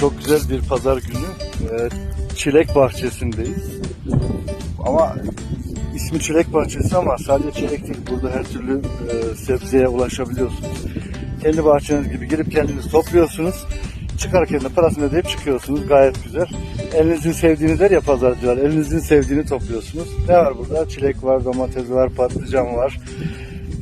Çok güzel bir pazar günü. Ee, çilek bahçesindeyiz. Ama ismi çilek bahçesi ama sadece çilek değil. Burada her türlü e, sebzeye ulaşabiliyorsunuz. Kendi bahçeniz gibi girip kendiniz topluyorsunuz. Çıkarken de parasını ödeyip çıkıyorsunuz. Gayet güzel. Elinizin sevdiğini der ya pazarcılar. Elinizin sevdiğini topluyorsunuz. Ne var burada? Çilek var, domates var, patlıcan var.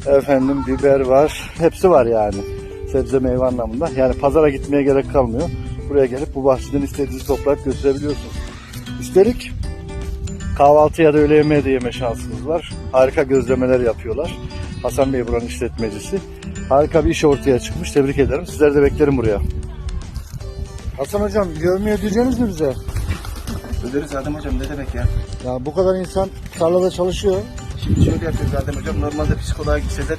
Efendim biber var. Hepsi var yani. Sebze meyve anlamında. Yani pazara gitmeye gerek kalmıyor. Buraya gelip bu bahçeden istediğinizi toplayıp götürebiliyorsunuz. Üstelik kahvaltı ya da öğle yemeği de yeme şansınız var. Harika gözlemeler yapıyorlar. Hasan Bey buranın işletmecisi. Harika bir iş ortaya çıkmış. Tebrik ederim. Sizleri de beklerim buraya. Hasan hocam görmeye ödeyeceğiniz mi bize? Öderiz Adem hocam ne demek ya? Ya bu kadar insan tarlada çalışıyor. Şimdi şöyle yapıyoruz Adem hocam. Normalde psikoloğa gitseler